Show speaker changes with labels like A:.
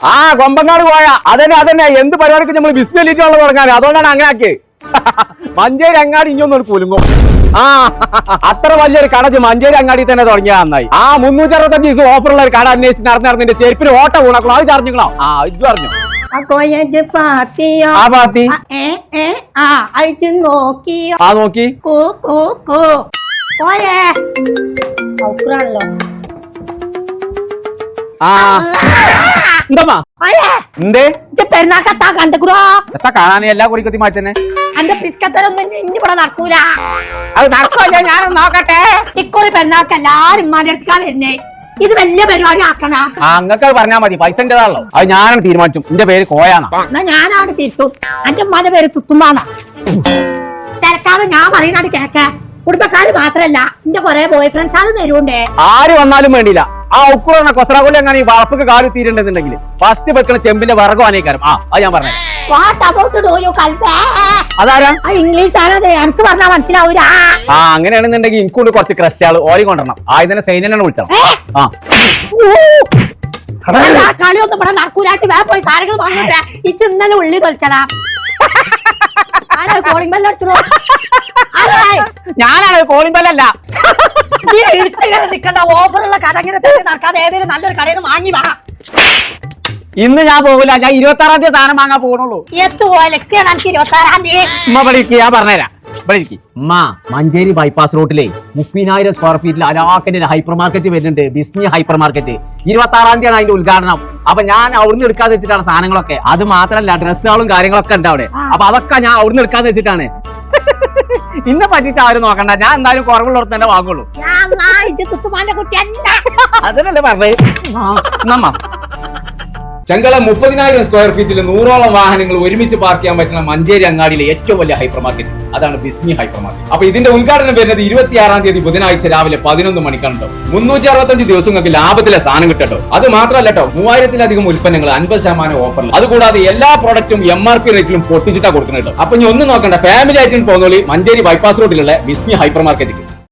A: ആ കൊമ്പങ്ങാട് പോയ. അതന്നെ അതന്നെ. എന്ത് പരിപാടിക്ക് നമ്മൾ ബിസ്മില്ലിട്ടുള്ള തുടങ്ങാൻ അതുകൊണ്ടാണ് അങ്ങനെ ആക്കിയത് മഞ്ചേരി അങ്ങാടി ഇഞ്ഞൊന്നും കുലുങ്ങും. ആ അത്ര വലിയൊരു കട മഞ്ചേരി അങ്ങാടി തന്നെ തുടങ്ങിയ നന്നായി. ആ മുന്നൂറ്റി അറുപത്തഞ്ച് ദിവസം ഓഫറുള്ള ഒരു കട അന്വേഷിച്ച് നടന്ന് നടന്നിന്റെ ചെരുപ്പിന് ഓട്ട വീണക്കളോ അത് അറിഞ്ഞോ ആ ഇത് പറഞ്ഞു.
B: ആ
A: നോക്കി. ആ എന്തമ്മാ
B: കോയേ
A: എന്തേ?
B: ഇജ്ജ് പെരുന്നാക്കത്താ കണ്ടുകൂടോ
A: എത്താ കാണാൻ എല്ലാ കുറിക്കത്തി
B: പിസ്കത്തരൊന്നും ഇവിടെ നടക്കൂല.
A: അത് ഞാനൊന്ന് നോക്കട്ടെ.
B: ഇക്കുറി പെരുന്നാക്ക് എല്ലാരും ഉമ്മാന്റെ അടുത്തേക്കാ വരുന്നേ. ഇത് വലിയ പരിപാടി ആക്കണം.
A: അങ്ങക്ക് പറഞ്ഞാ മതി. പൈസ എന്റേതാണല്ലോ അത് ഞാനാണ് തീരുമാനിച്ചു എന്റെ പേര് കോയാന്നാ.
B: എന്നാ ഞാനാണ് തിരുത്തും. എന്റെ ഉമ്മാന്റെ പേര് തുത്തുമ്മാന്നാ. ചിലക്കാതെ ഞാൻ പറയണത് കേക്ക കുടുംബക്കാര് മാത്രല്ല എന്റെ കൊറേ ബോയ് ഫ്രണ്ട്സ് ആണ് വരുണ്ടേ
A: ആര് വന്നാലും വേണ്ടിയില്ല. ആ ഉക്കുറ കൊസറാകൊല്ലി അങ്ങനെ ഈ വളപ്പൊക്കെ കാൽ തീരേണ്ടതുണ്ടെങ്കിൽ ഫസ്റ്റ് വെക്കണ ചെമ്പിന്റെ വിറകു അനേക്കാരം ആ അത് ഞാൻ പറഞ്ഞു.
B: വാട്ട് അബൌട്ട് ഡോ യു കൽബേ
A: അതാരാ?
B: ആ ഇംഗ്ലീഷ് ആണത് എനിക്ക് പറഞ്ഞാ മനസ്സിലാവൂല
A: ആ അങ്ങനെയാണെന്നുണ്ടെങ്കിൽ എനിക്കൊണ്ട് കുറച്ച് ക്രഷ് ആൾ. ഓരി കൊണ്ടുവരണം. ആ തന്നെ സൈന്യനെ വിളിച്ചണം ആ.
B: കളിയൊന്നും ഇവിടെ നടക്കൂല. ഇജ്ജ് വേഗം പോയി സാരങ്ങൾ പറഞ്ഞിട്ടേ ഇച്ച് ഇന്നലെ ഉള്ളി തൊളിച്ചടാ ആരാ കോളിംഗ് ബെല്ല് എടുത്തോ
A: ഞാനാണ് കോളിംഗ് ബെല്ലല്ല
B: ഇടിച്ചിങ്ങനെ നിക്കണ്ട ഓഫറുള്ള കട ഇങ്ങനെ തന്നെ നടക്കാതെ ഏതെങ്കിലും നല്ലൊരു കടയിൽ നിന്ന് വാങ്ങി വാ.
A: ഇന്ന് ഞാൻ പോകില്ല ഞാൻ ഇരുപത്തി ആറാം തീയതി സാധനം വാങ്ങാൻ പോകണുള്ളൂ
B: എത്തു പോലൊക്കെയാണ് എനിക്ക് ഇരുപത്തി ആറാം തീയതി.
A: ഉമ്മ പഠിക്ക് ഞാൻ പറഞ്ഞുതരാം. ഉമ്മ മഞ്ചേരി ബൈപ്പാസ് റോഡിലെ മുപ്പതിനായിരം സ്ക്വയർ ഫീറ്റിൽ അലാക്കിന്റെ ഹൈപ്പർ മാർക്കറ്റ് വരുന്നുണ്ട്. ബിസ്മി ഹൈപ്പർ മാർക്കറ്റ് ഇരുപത്തി ആറാം തീയതിയാണ് അതിന്റെ ഉദ്ഘാടനം. അപ്പൊ ഞാൻ അവിടുന്ന് എടുക്കാതെ വെച്ചിട്ടാണ് സാധനങ്ങളൊക്കെ. അത് മാത്രമല്ല ഡ്രസ്സുകളും കാര്യങ്ങളൊക്കെ ഉണ്ട് അവിടെ. അപ്പൊ അതൊക്കെ ഞാൻ അവിടുന്ന് എടുക്കാതെ വെച്ചിട്ടാണ്. ഇന്നെ പറ്റിച്ച് ആരും നോക്കണ്ട. ഞാൻ എന്തായാലും കുറവുള്ളവർക്ക് തന്നെ വാങ്ങുള്ളൂ. അതിനല്ലേ പറഞ്ഞേ നമ്മ ചെങ്കല മുപ്പതിനായിരം സ്ക്വയർ ഫീറ്റിൽ നൂറോളം വാഹനങ്ങൾ ഒരുമിച്ച് പാർക്ക് ചെയ്യാൻ പറ്റുന്ന മഞ്ചേരി അങ്ങാടിയിലെ ഏറ്റവും വലിയ ഹൈപ്പർ മാർക്കറ്റ് അതാണ് ബിസ്മി ഹൈപ്പർ മാർക്കറ്റ് അപ്പൊ ഇതിന്റെ ഉദ്ഘാടനം വരുന്നത് ഇരുപത്തിയാറാം തീയതി ബുധനാഴ്ച രാവിലെ പതിനൊന്ന് മണിക്കാണ് മുന്നൂറ്റി അറുപത്തഞ്ച് ദിവസങ്ങൾക്ക് ലാഭത്തിലെ സാധനം കിട്ടട്ടോ അത് മാത്രമല്ല കേട്ടോ മൂവായിരത്തിലധികം ഉൽപ്പന്നങ്ങൾ അൻപത് ശതമാനം ഓഫറിൽ അതുകൂടാതെ എല്ലാ പ്രോഡക്റ്റും എം ആർ പി റേറ്റിലും പൊട്ടിച്ചിട്ടാ കൊടുക്കുന്നത് അപ്പൊ ഇനി ഒന്നും നോക്കണ്ട ഫാമിലി ആയിട്ടും പോകുന്നോളി മഞ്ചേരി ബൈപ്പാസ് റോഡിലുള്ള ബിസ്മി ഹൈപ്പർ മാർക്കറ്റിൽ